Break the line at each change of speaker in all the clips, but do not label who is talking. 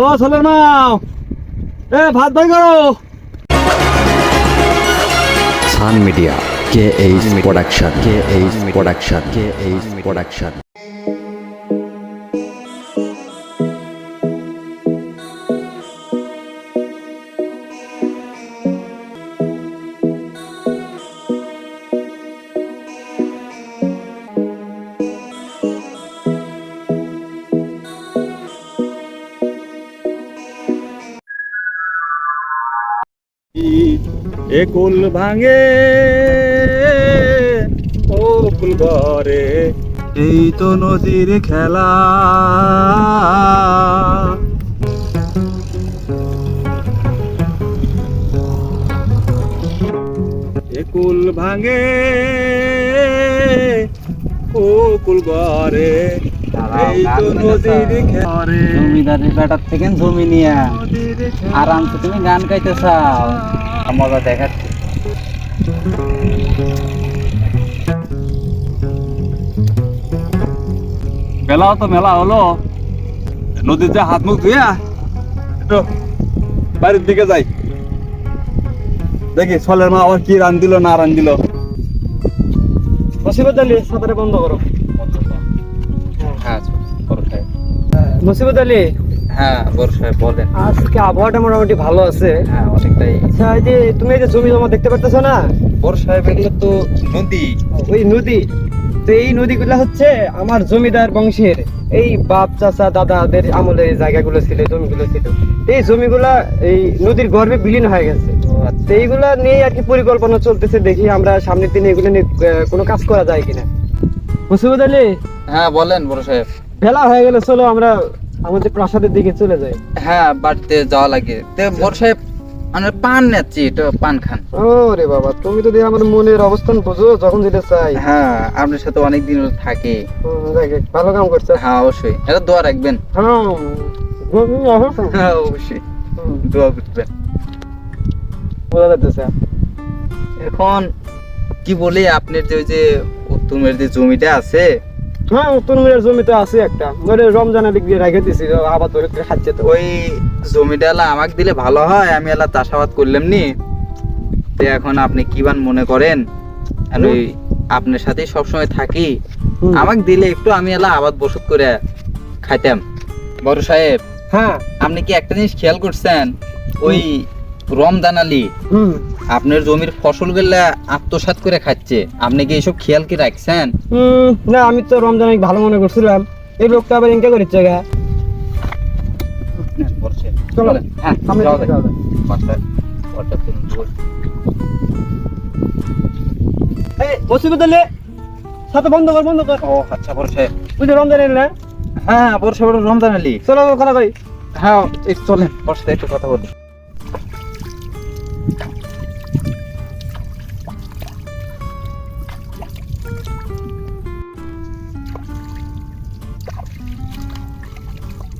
ও সোলের মা। এ, ভাত ভাই করো।
Sun Media, K H production, K H production, K H production.
এ কুল ভাঙে, ও কুল ঘরে এই তো নদীর খেলা। এ কুল ভাঙে, ও কুল ঘরে
জমিদারের বেটার থেকে জমি নিয়ে। আরামসে তুমি গান গাইতে চাও মজা দেখাচ্ছি।
মেলাও তো মেলা হলো। নদীতে হাত মুখ ধুয়া একটু বাড়ির দিকে যাই। দেখি ছলের মা আবার কি রান দিল না রান দিল। বন্ধ করো।
হ্যাঁ বর্ষায়
মুসিবত আলী?
হ্যাঁ বর্ষায় বলেন।
আজকে আবহাওয়াটা মোটামুটি ভালো আছে।
হ্যাঁ অনেকটাই।
আচ্ছা এই যে তুমি এই যে জমি জমা দেখতে পারতেছো না?
বর্ষায় বেরিয়ে তো নদী।
ওই নদী। তো এই নদীগুলা হচ্ছে আমার জমিদার বংশের। এই বাপ চাচা দাদাদের আমলে জায়গাগুলো ছিল জমিগুলো ছিল। এই জমিগুলা এই নদীর গর্ভে বিলীন হয়ে গেছে। এইগুলা নিয়ে আর কি পরিকল্পনা চলতেছে দেখি আমরা সামনের দিনে এগুলো নিয়ে কোনো কাজ করা যায় কিনা। মুসিবত আলী?
হ্যাঁ বলেন বর্ষায়
বেলা হয়ে গেলে চলো আমরা আমাদের প্রাসাদের দিকে চলে যাই।
হ্যাঁ বাড়িতে যাওয়া লাগে। তো বর্ষায় মানে পান নেচ্ছি তো পান খান।
ওরে বাবা তুমি তো দেখি আমার মনের অবস্থান বুঝো যখন যেটা চাই।
হ্যাঁ আপনার সাথে অনেক দিন থাকি।
ভালো কাম করছ।
হ্যাঁ অবশ্যই। এটা দোয়া রাখবেন।
হ্যাঁ অবশ্যই।
হ্যাঁ অবশ্যই। দোয়া করবেন।
বোঝা যাচ্ছে।
এখন কি বলি আপনার যে ওই যে উত্তমের যে জমিটা আছে?
হ্যাঁ উত্তর মিলের জমিতে আছে একটা। ওটা রমজানের দিক দিয়ে রেখে দিছি আবার ধরে খাচ্ছে তো।
ওই জমিটা এলা আমাকে দিলে ভালো হয় আমি এলা চাষাবাদ করলাম নি। তো এখন আপনি কি বান মনে করেন? আর ওই আপনার সাথেই সবসময় থাকি। আমাকে দিলে একটু আমি এলা আবাদ বসত করে খাইতাম। বড় সাহেব
হ্যাঁ।
আপনি কি একটা জিনিস খেয়াল করছেন? ওই রমজান আলী
হুম।
আপনার জমির ফসলগুলা আত্মসাৎ করে খাচ্ছে। আপনি কি এইসব খেয়াল কি রাখছেন?
হুম, না আমি তো রমজান অনেক ভালো মনে করছিলাম। এই লোকটা আবার ইনকা করেছে গা। চলো।
হ্যাঁ
সামনে
যাওয়া যাক।
এই আলী সাথে বন্ধ কর বন্ধ কর।
ও আচ্ছা
রমজান এলে না?
হ্যাঁ বড় রমজান আলী।
চলো কথা কই।
হ্যাঁ একটু চলেন সাথে একটু কথা বলি।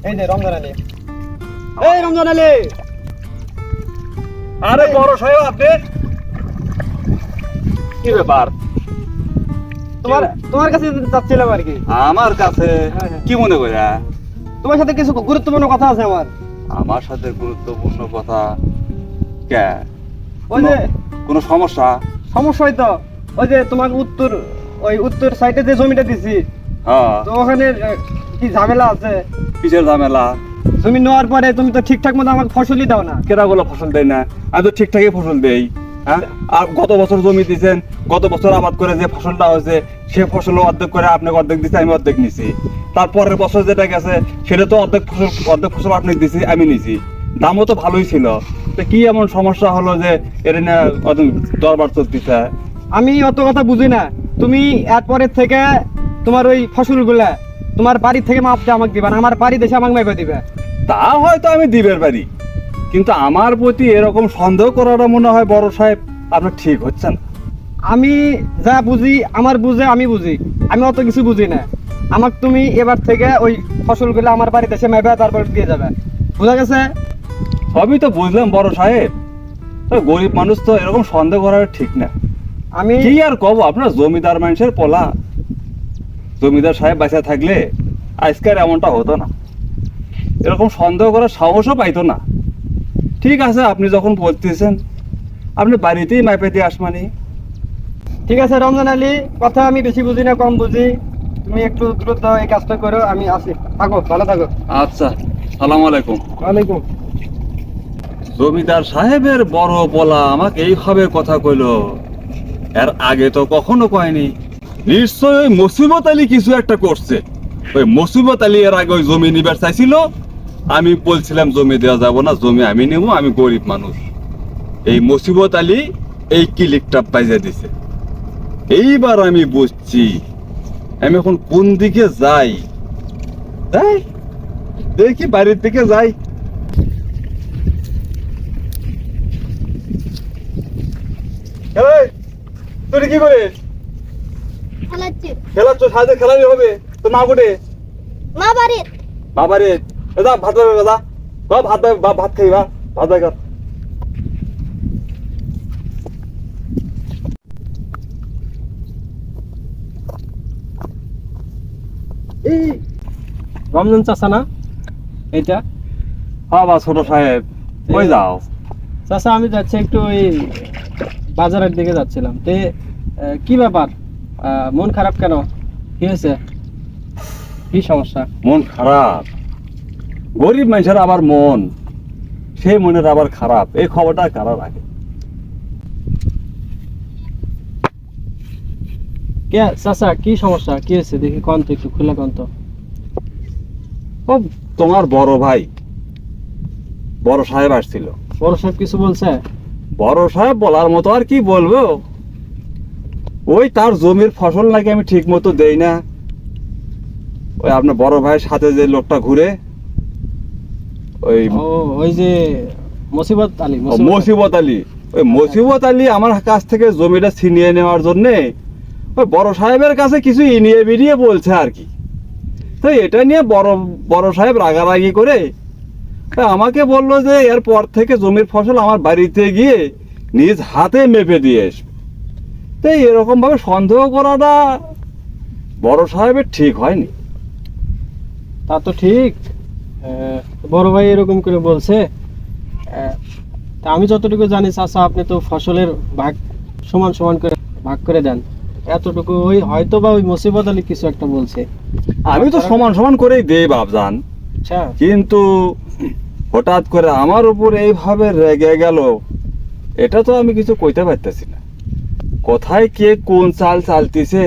এই যে রমজান আলী। এই রমজান আলী।
আরে বড় সাহেব আপনি কি ব্যাপার?
তোমার তোমার কাছে চাচ্ছিলাম আর কি।
আমার কাছে?
হ্যাঁ, হ্যাঁ।
কি মনে করে?
তোমার সাথে কিছু গুরুত্বপূর্ণ কথা আছে আমার।
আমার সাথে গুরুত্বপূর্ণ কথা কে?
ওই যে
কোনো সমস্যা?
সমস্যা হয়তো ওই যে তোমার উত্তর ওই উত্তর সাইডে যে জমিটা দিছি
হ্যাঁ।
তো ওখানে কি ঝামেলা আছে?
কিসের ঝামেলা?
জমি নেওয়ার পরে তুমি তো ঠিকঠাক মতো আমাকে ফসলই দাও না।
কেরাগুলো ফসল দেয় না আমি তো ঠিকঠাকই ফসল দেই হ্যাঁ? আর গত বছর জমি দিয়েছেন গত বছর আবাদ করে যে ফসলটা হয়েছে সে ফসল অর্ধেক করে আপনাকে অর্ধেক দিছে আমি অর্ধেক নিছি। তারপরের বছর যেটা গেছে সেটা তো অর্ধেক ফসল অর্ধেক ফসল আপনি দিছি আমি নিছি। দামও তো ভালোই ছিল। তো কি এমন সমস্যা হলো যে না দরবার চলতেছে
আমি অত কথা বুঝি না। তুমি এরপরের থেকে তোমার ওই ফসলগুলা তোমার বাড়ি থেকে মাপটা আমাকে দিবা না আমার বাড়ি দেশে আমাকে মেপে দিবে।
তা হয়তো আমি দিবের পারি কিন্তু আমার প্রতি এরকম সন্দেহ করাটা মনে হয় বড় সাহেব আপনার ঠিক হচ্ছে না।
আমি যা বুঝি আমার বুঝে আমি বুঝি। আমি অত কিছু বুঝি না। আমাকে তুমি এবার থেকে ওই ফসলগুলো আমার বাড়ি দেশে মেপে তারপর দিয়ে যাবে। বুঝা গেছে?
সবই তো বুঝলাম বড় সাহেব। গরিব মানুষ তো এরকম সন্দেহ করাটা ঠিক না।
আমি
কি আর কব আপনার জমিদার মানুষের পোলা। জমিদার সাহেব বাঁচা থাকলে আজকের এমনটা হতো না। এরকম সন্দেহ করার সাহসও পাইতো না। ঠিক আছে আপনি যখন বলতেছেন আপনি বাড়িতেই মাইপে দিয়ে আসমানি।
ঠিক আছে রমজান আলী কথা আমি বেশি বুঝি না কম বুঝি। তুমি একটু দ্রুত এই কাজটা করো আমি আসি। থাকো ভালো থাকো।
আচ্ছা সালাম আলাইকুম।
ওয়ালাইকুম।
জমিদার সাহেবের বড় বলা আমাকে এইভাবে কথা কইলো এর আগে তো কখনো কয়নি। নিশ্চয় ওই মুসিবত আলী কিছু একটা করছে। ওই মুসিবত আলী এর আগে ওই জমি নিবার চাইছিল। আমি বলছিলাম, জমি দেওয়া যাব না, জমি আমি নেব, আমি গরিব মানুষ। এই মুসিবত আলী এই ক্লিকটা পাইজা দিছে। এইবার আমি বুঝছি, আমি এখন কোন দিকে যাই? তাই দেখি বাড়ির দিকে যাই। তুই কি করিস?
খেলাচ্ছি।
খেলানি হবে তো মা কোটে
মা বাড়ির।
বাবা রে দাদা ভাত খাবে দাদা বা ভাত বা ভাত খাই বা ভাত খাই
এই রমজান চাচা না? এটা
হ্যাঁ বা ছোট সাহেব। কই যাও?
চাচা আমি যাচ্ছি একটু ওই বাজারের দিকে যাচ্ছিলাম। তে আহ, কি ব্যাপার? মন খারাপ কেন? কি হয়েছে? কি সমস্যা?
মন খারাপ। গরিব মানুষের আবার মন। সেই মনের আবার খারাপ। এই খবরটা কারা রাখে?
কে চাচা কি সমস্যা? কি হয়েছে? দেখি কন্ত একটু খুলে কন্ত
ও তোমার বড় ভাই। বড় সাহেব আসছিল।
বড় সাহেব কিছু বলছে?
বড় সাহেব বলার মতো আর কি বলব? ওই তার জমির ফসল নাকি আমি ঠিক মতো দেই না। ওই আপনার বড় ভাইয়ের সাথে যে লোকটা ঘুরে ওই
ওই যে মুসিবত আলী
মসিবত আলী। ওই মসিবত আলী আমার কাছ থেকে জমিটা ছিনিয়ে নেওয়ার জন্যে ওই বড় সাহেবের কাছে কিছু ইনিয়ে বিনিয়ে বলছে আর কি। তো এটা নিয়ে বড় বড় সাহেব রাগারাগি করে আমাকে বলল যে এরপর থেকে জমির ফসল আমার বাড়িতে গিয়ে নিজ হাতে মেপে দিয়ে আসবে। তো এরকম ভাবে সন্দেহ করাটা বড় সাহেবের ঠিক হয়নি।
তা তো ঠিক। বড় ভাই এরকম করে বলছে। তা আমি যতটুকু জানি চাচা আপনি তো ফসলের ভাগ সমান সমান করে ভাগ করে দেন। এতটুকু ওই হয়তো বা ওই মুসিবত আলী কিছু একটা বলছে।
আমি তো সমান সমান করেই দেই বাপজান।
আচ্ছা।
কিন্তু হঠাৎ করে আমার উপর এইভাবে রেগে গেল এটা তো আমি কিছু কইতে পারতেছি না। কোথায় কে কোন চাল চালতিছে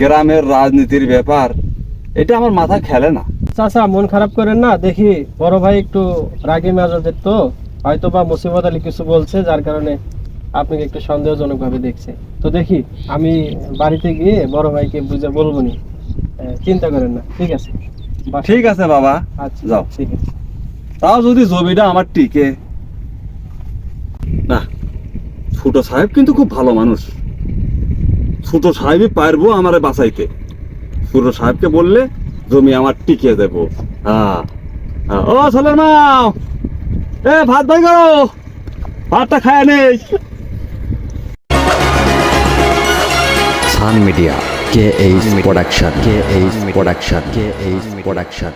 গ্রামের রাজনীতির ব্যাপার এটা আমার মাথা খেলে না।
চাচা মন খারাপ করেন না? দেখি বড় ভাই একটু রাগি মেজাজের তো। হয়তো বা মুসিবত আলী কিছু বলছে যার কারণে আপনাকে একটু সন্দেহজনক ভাবে দেখছে। তো দেখি আমি বাড়িতে গিয়ে বড় ভাইকে বুঝে বলব নি। চিন্তা করেন না ঠিক আছে?
ঠিক আছে বাবা
আচ্ছা
যাও।
ঠিক আছে।
তাও যদি জমিটা আমার টিকে। না ছোট সাহেব কিন্তু খুব ভালো মানুষ। ছোট সাহেবই পারব আমারে বাঁচাইতে। ছোট সাহেবকে বললে, জমি আমার টিকে দেব। হ্যাঁ। হ্যাঁ। ও ছেলের মাও এ, ভাত ভাই করো। ভাতটা খায় নেই।
Sun Media, K H production, K H production, K H production.